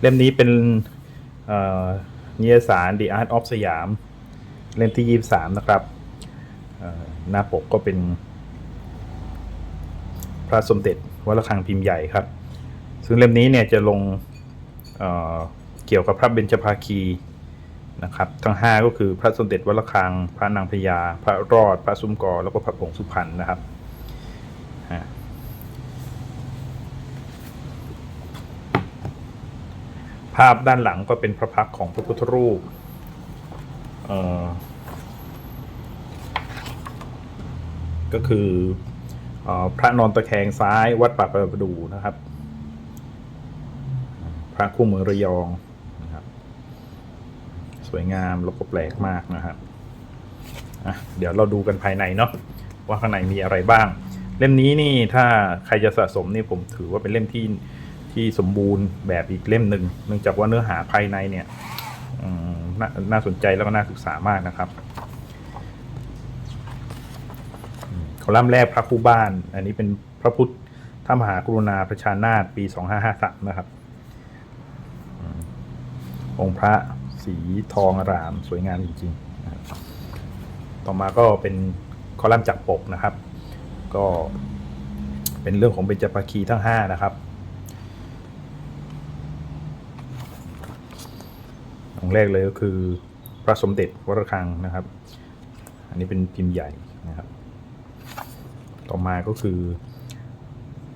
เล่มนี้เป็นเอ่อนิยสาร The Art of สยาม เล่มที่ 23 นะครับ หน้าปกก็เป็น พระสมเด็จวัดระฆังพิมพ์ใหญ่ครับ ซึ่งเล่มนี้เนี่ยจะลงเเกี่ยวกับพระเบญจภาคีนะครับ ทั้ง 5 ก็คือพระสมเด็จวัดระฆัง พระนางพญา พระรอด พระซุ้มกอแล้วก็พระผงสุพรรณนะครับฮะ ภาพด้านหลังก็เป็นพระพักของพระพุทธรูปก็คืออพระนอนตะแคงซ้ายวัดป่าประดูนะครับ พระคู่เมืองระยองนะครับ สวยงามแล้วก็แปลกมากนะครับเดี๋ยวเราดูกันภายในเนาะว่าข้างในมีอะไรบ้าง เล่มนี้นี่ถ้าใครจะสะสมนี่ผมถือว่าเป็นเล่มที่ ที่สมบูรณ์แบบอีกเล่มหนึ่งเนื่องจากว่าเนื้อหาภายในเนี่ยนน่าสนใจแล้วก็น่าศึกษามากนะครับคอลัมน์แรกพระคู่บ้าน อันนี้เป็นพระพุทธธมหากรุณาประชานาถปี 2553 นะครับ องค์พระสีทองอรามสวยงามจริงๆนะครับต่อมาก็เป็นคอลัมน์จากปกนะครับ ก็เป็นเรื่องของเบญจภาคีทั้ง 5 นะครับ องแรกเลยก็คือพระสมเด็จวัดระฆังนะครับ อันนี้เป็นพิมพ์ใหญ่นะครับ ต่อมาก็คือ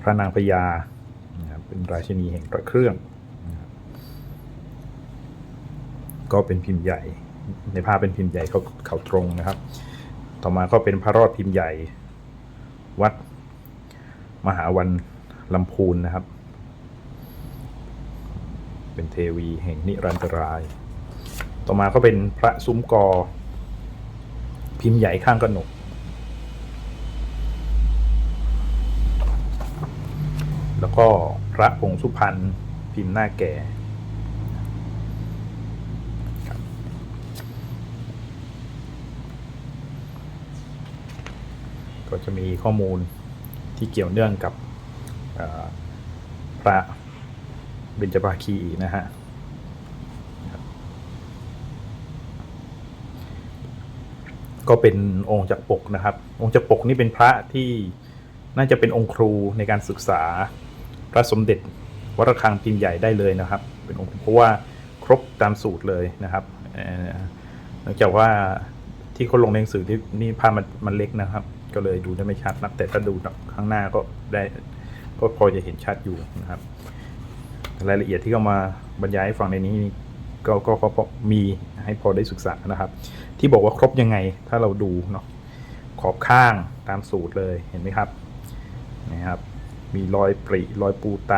พระนางพญานะครับเป็นราชินีแห่งพระเครื่อง ก็เป็นพิมพ์ใหญ่ ในภาพเป็นพิมพ์ใหญ่เขาเขาตรงนะครับ ต่อมาก็เป็นพระรอดพิมพ์ใหญ่ วัดมหาวันลำพูนนะครับ เป็นเทวีแห่งนิรันตราย ต่อมาก็เป็นพระซุ้มกอ พิมพ์ใหญ่ข้างกระหนกแล้วก็พระผงสุพรรณพิมพ์หน้าแก่ก็จะมีข้อมูลที่เกี่ยวเนื่องกับพระเบญจภาคีนะฮะครับ ก็เป็นองค์จักรปกนะครับ องค์จักรปกนี่เป็นพระที่น่าจะเป็นองค์ครูในการศึกษาพระสมเด็จวัดระฆังพิมพ์ใหญ่ได้เลยนะครับ เป็นองค์เพราะว่าครบตามสูตรเลยนะครับนอกจากว่าที่เขาลงในหนังสือที่นี่ภาพมันมันเล็กนะครับ ก็เลยดูได้ไม่ชัดนะแต่ถ้าดูข้างหน้าก็ได้ก็พอจะเห็นชัดอยู่นะครับ รายละเอียดที่เขามาบรรยายให้ฟังในนี้ ก็ก็ก็พอมีให้พอได้ศึกษานะครับ ที่บอกว่าครบยังไงถ้าเราดูเนาะขอบข้างตามสูตรเลยเห็นไหมครับนะครับมีรอยปริรอยปูไต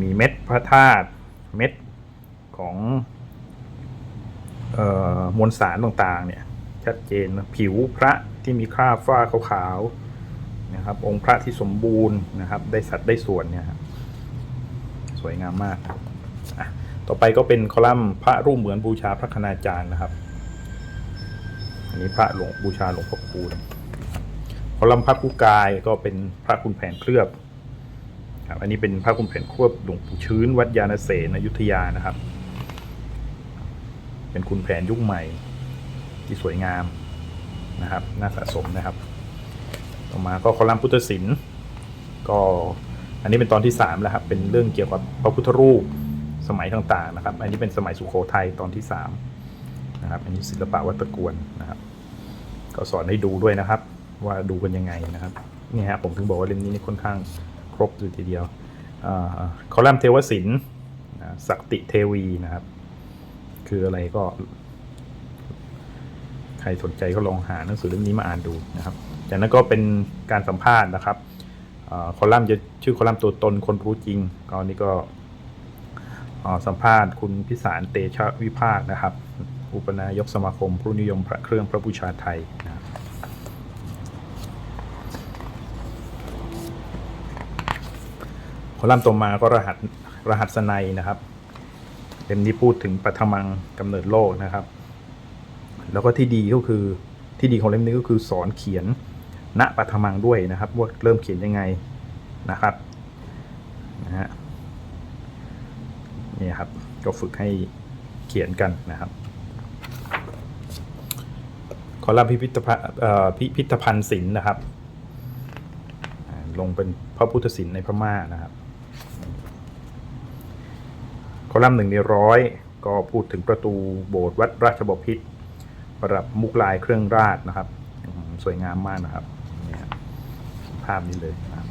มีเม็ดพระธาตุเม็ดของเอ่อมวลสารต่างๆเนี่ยชัดเจนผิวพระที่มีคราบฝ้าขาวๆนะครับ องค์พระที่สมบูรณ์นะครับ ได้สัดได้ส่วนเนี่ยครับสวยงามมาก ต่อไปก็เป็นคอลัมน์พระรูปเหมือนบูชาพระคณาจารย์นะครับ อันนี้พระหลวงบูชาหลวงพ่อคูณคอลัมน์พระกุกายก็เป็นพระคุณแผนเคลือบครับอันนี้เป็นพระคุณแผนเคลือบหลวงปู่ชื้น วัดยาณเสนอยุธยานะครับ เป็นคุณแผนยุคใหม่ที่สวยงามนะครับ น่าสะสมนะครับ ต่อมาก็คอลัมน์พุทธศิลป์ก็อันนี้เป็นตอนที่ 3 แล้วครับ เป็นเรื่องเกี่ยวกับพระพุทธรูป สมัยต่างๆนะครับ อันนี้เป็นสมัยสุโขทัยตอนที่3นะครับ อันนี้ศิลปะวัดตะกวนนะครับ ก็สอนให้ดูด้วยนะครับ ว่าดูกันยังไงนะครับนี่ฮะผมถึงบอกว่าเล่มนี้นี่ค่อนข้างครบเลยทีเดียวอคอลัมน์เทวศิลป์อ่าศักติเทวีนะครับ คืออะไรก็ ใครสนใจก็ลองหาหนังสือเล่มนี้มาอ่านดูนะครับ จากนั้นก็เป็นการสัมภาษณ์นะครับอคอลัมน์จะชื่อคอลัมน์ตัวตนคนรู้จริงก็นี่ก็ สัมภาษณ์คุณพิสารเตชะวิภาคนะครับ อุปนายกสมาคมผู้นิยมพระเครื่องพระบูชาไทยนะคอลัมน์ต่อมาก็รหัสรหัสนัยนะครับเล่มนี้พูดถึงปัทมังกำเนิดโลกนะครับ แล้วก็ที่ดีก็คือที่ดีของเล่มนี้ก็คือสอนเขียนณปัทมังด้วยนะครับว่าเริ่มเขียนยังไงนะครับนะฮะ นี่ครับ ก็ฝึกให้เขียนกันนะครับ คอลัมน์พิพิธภัณฑ์พิพิธภัณฑ์ศิลป์นะครับ ลงเป็นพระพุทธศิลป์ในพม่านะครับ คอลัมน์หนึ่งในร้อยก็พูดถึงประตูโบสถ์วัดราชบพิตรประดับมุกลายเครื่องราชนะครับ สวยงามมากนะครับ ภาพนี้เลยนะครับ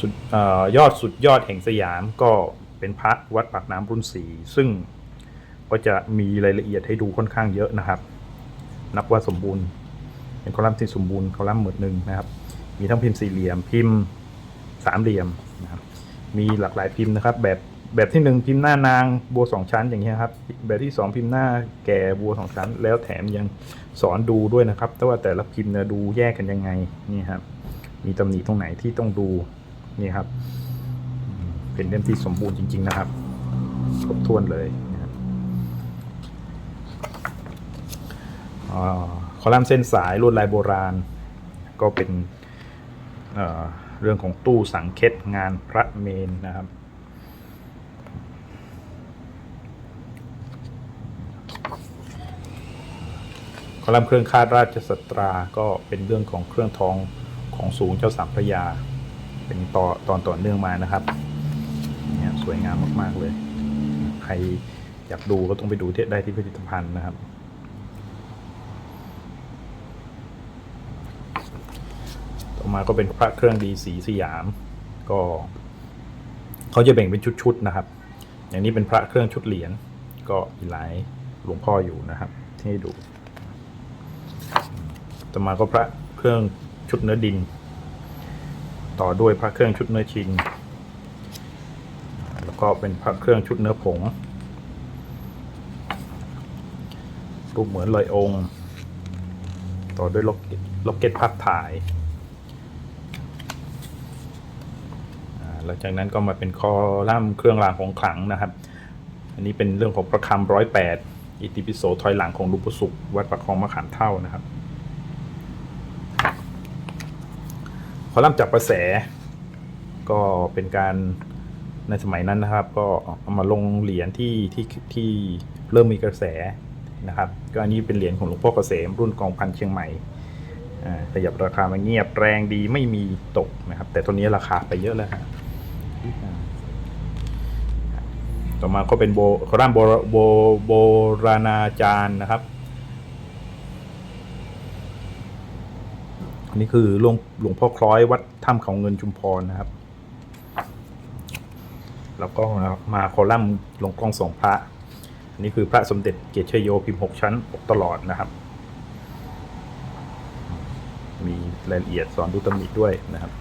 สุดเออ ยอดสุดยอดแห่งสยามก็เป็นพระวัดปากน้ำรุ่นสีซึ่งก็จะมีรายละเอียดให้ดูค่อนข้างเยอะนะครับ นับว่าสมบูรณ์ เป็นคอลัมน์ที่สมบูรณ์คอลัมน์หมวดหนึ่งนะครับ มีทั้งพิมพ์สี่เหลี่ยมพิมพ์สามเหลี่ยมนะครับมีหลากหลายพิมพ์นะครับ แบบแบบที่หนึ่งพิมพ์หน้านางบัวสองชั้นอย่างเงี้ยครับ แบบที่สองพิมพ์หน้าแก่บัวสองชั้น แล้วแถมยังสอนดูด้วยนะครับ แต่ว่าแต่ละพิมพ์เนี่ยดูแยกกันยังไงนี่ครับมีตำหนิตรงไหนที่ต้องดู นี่ครับ เป็นเล่มที่สมบูรณ์จริง ๆ นะครับครบถ้วนเลยคอลัมน์เส้นสายลวดลายโบราณ ก็เป็นเเรื่องของตู้สังเคตงานพระเมนนะครับคอลัมน์เครื่องคาดราชสตราก็เป็นเรื่องของเครื่องทองของสูงเจ้าสามพระยา เป็นต่อตอนต่อเนื่องมานะครับเนี่ยสวยงามมากๆเลย ใครอยากดูก็ต้องไปดูที่ได้ที่พิพิธภัณฑ์นะครับ ต่อมาก็เป็นพระเครื่องดีสีสยาม ก็เขาจะแบ่งเป็นชุดๆนะครับ อย่างนี้เป็นพระเครื่องชุดเหรียญก็มีหลายหลวงพ่ออยู่นะครับที่ให้ดู ต่อมาก็พระเครื่องชุดเนื้อดิน ต่อด้วยพระเครื่องชุดเนื้อชินแล้วก็เป็นพระเครื่องชุดเนื้อผง รูปเหมือนลอยองค์ ต่อด้วยล็อกเก็ตล็อกเก็ตภาพถ่าย หลังจากนั้นก็มาเป็นคอลัมน์เครื่องรางของขลังนะครับ อันนี้เป็นเรื่องของประคำร้อยแปดอิติปิโสถอยหลังของลุปู่สุขวัดประคองมะขามเท่านะครับ คอลัมน์จับกระแส ก็เป็นการในสมัยนั้นนะครับ ก็เอามาลงเหรียญที่ที่ที่เริ่มมีกระแสนะครับ ก็อันนี้เป็นเหรียญของหลวงพ่อเกษมรุ่นกองพันเชียงใหม่ขยับราคามาเงียบแรงดีไม่มีตกนะครับ แต่ตัวนี้ราคาไปเยอะแล้วฮะต่อมาก็เป็นโบคอรัมน์โบโบโบราณาจารย์นะครับ อันนี้คือหลวงหลวงพ่อคล้อยวัดถ้ำเขาเงินชุมพรนะครับ แล้วก็มาคอลัมน์หลวงกล้องสองพระ อันนี้คือพระสมเด็จเกียรติชยโยพิมพ์หกชั้นปกตลอดนะครับ มีรายละเอียดสอนดูตำหนิด้วยนะครับ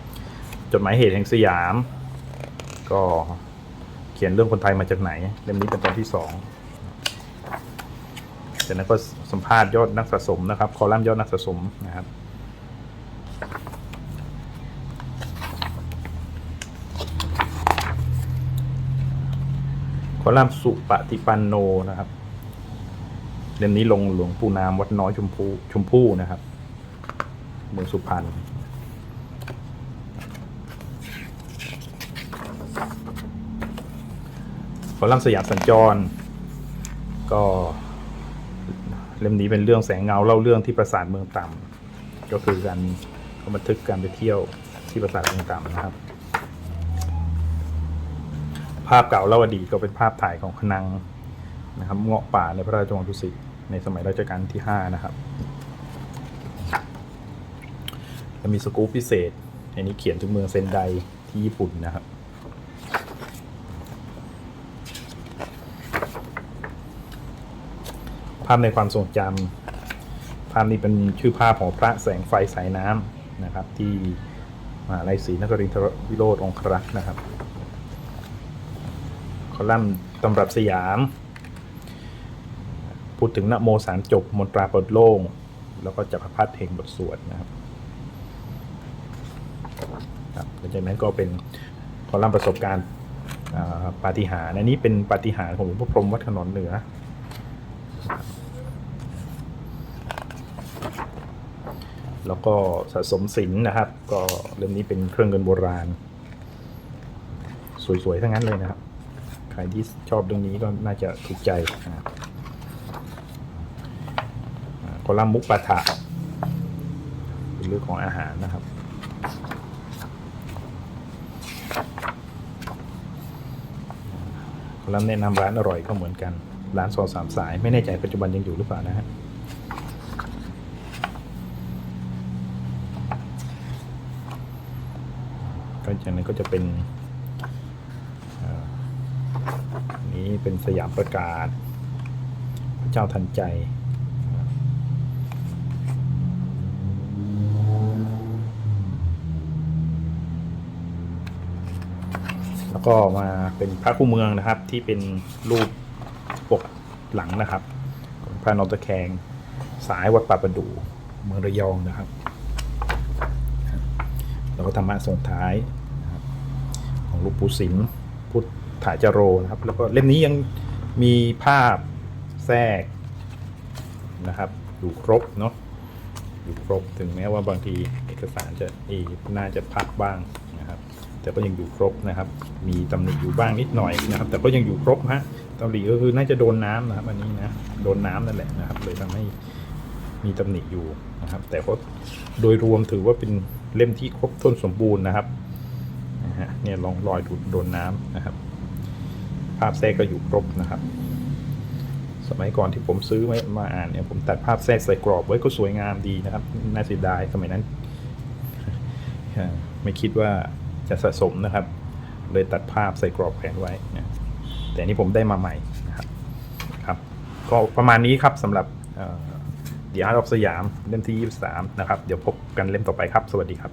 จดหมายเหตุแห่งสยาม ก็เขียนเรื่องคนไทยมาจากไหน เล่มนี้เป็นตอนที่สองจากนั้นก็สัมภาษณ์ยอดนักสะสมนะครับ คอลัมน์ยอดนักสะสมนะครับ อลัมน์สุปฏิปันโนนะครับเล่มนี้ลงหลวงปู่นามวัดน้อยชมพูชมพู่นะครับเมืองสุพรรณคอลัมน์สยามสัญจร ก็เล่มนี้เป็นเรื่องแสงเงาเล่าเรื่องที่ปราสาทเมืองต่ำก็คือการบันทึกการไปเที่ยวที่ปราสาทเมืองต่ำนะครับ ภาพเก่าเล่าอดีตก็เป็นภาพถ่ายของขนังนะครับเงาะป่าในพระราชวังดุสิตในสมัยรัชกาลที่5นะครับจะมีสกู๊ปพิเศษ อันนี้เขียนถึงเมืองเซนไดที่ญี่ปุ่นนะครับ ภาพในความทรงจำภาพนี้เป็นชื่อภาพของพระแสงไฟสายน้ำนะครับ ที่มหาลัยศรีนครินทรวิโรธองครักษ์นะครับ อลัมน์ตำรับสยาม พูดถึงนโมสามจบมนตราเปิดโล่ง แล้วก็จักรพรรดิเพลงบทสวดนะครับครับหลังจากนั้นก็เป็นคอลัมน์ประสบการณ์ปาฏิหาริย์อันนี้เป็นปาฏิหาริย์ของหลวงพ่อพรหมวัดขนนเหนือ แล้วก็สะสมศิลป์นะครับ ก็เล่มนี้เป็นเครื่องเงินโบราณ สวยๆ ทั้งนั้นเลยนะครับ รที่ชอบเรื่องนี้ก็น่าจะถูกใจนะครับอ่าคอลัมน์มุกปาถะเป็นเรื่องของอาหารนะครับ คอลัมน์แนะนำร้านอร่อยก็เหมือนกัน ร้านซอสามสาย ไม่แน่ใจปัจจุบันยังอยู่หรือเปล่านะฮะก็จากนั้นก็จะเป็นเอ่ออั นี้เป็นสยามประกาศ พระเจ้าทันใจ แล้วก็มาเป็นพระคู่เมืองนะครับที่เป็นรูปปกหลังนะครับของพระนอนตะแคงสายวัดป่าประดู่เมืองระยองนะครับ แล้วก็ธรรมะส่งท้ายของหลูกปู่สิม พุทธาจโรนะครับ แล้วก็เล่มนี้ยังมีภาพแทรกนะครับอยู่ครบเนาะอยู่ครบถึงแม้ว่าบางทีเอกสารจะเอน่าจะพักบ้างนะครับ แต่ก็ยังอยู่ครบนะครับ มีตำหนิอยู่บ้างนิดหน่อยนะครับ แต่ก็ยังอยู่ครบฮะตำหนิก็คือน่าจะโดนน้ำนะครับ อันนี้นะโดนน้ำนั่นแหละนะครับ เลยทำให้มีตำหนิอยู่นะครับ แต่ก็โดยรวมถือว่าเป็นเล่มที่ครบถ้วนสมบูรณ์นะครับนะฮะเนี่ยลองรอยดูโดนน้ำนะครับ ภาพแทรกก็อยู่ครบนะครับ สมัยก่อนที่ผมซื้อไว้มาอ่านเนี่ยผมตัดภาพแทรกใส่กรอบไว้ก็สวยงามดีนะครับ น่าเสียดายสมัยนั้น ไม่คิดว่าจะสะสมนะครับ เลยตัดภาพใส่กรอบแผนไว้นะแต่นี้ผมได้มาใหม่นะครับครับ ก็ประมาณนี้ครับสำหรับเอ่อ The Art of สยามเล่มที่ 23 นะครับ เดี๋ยวพบกันเล่มต่อไปครับ สวัสดีครับ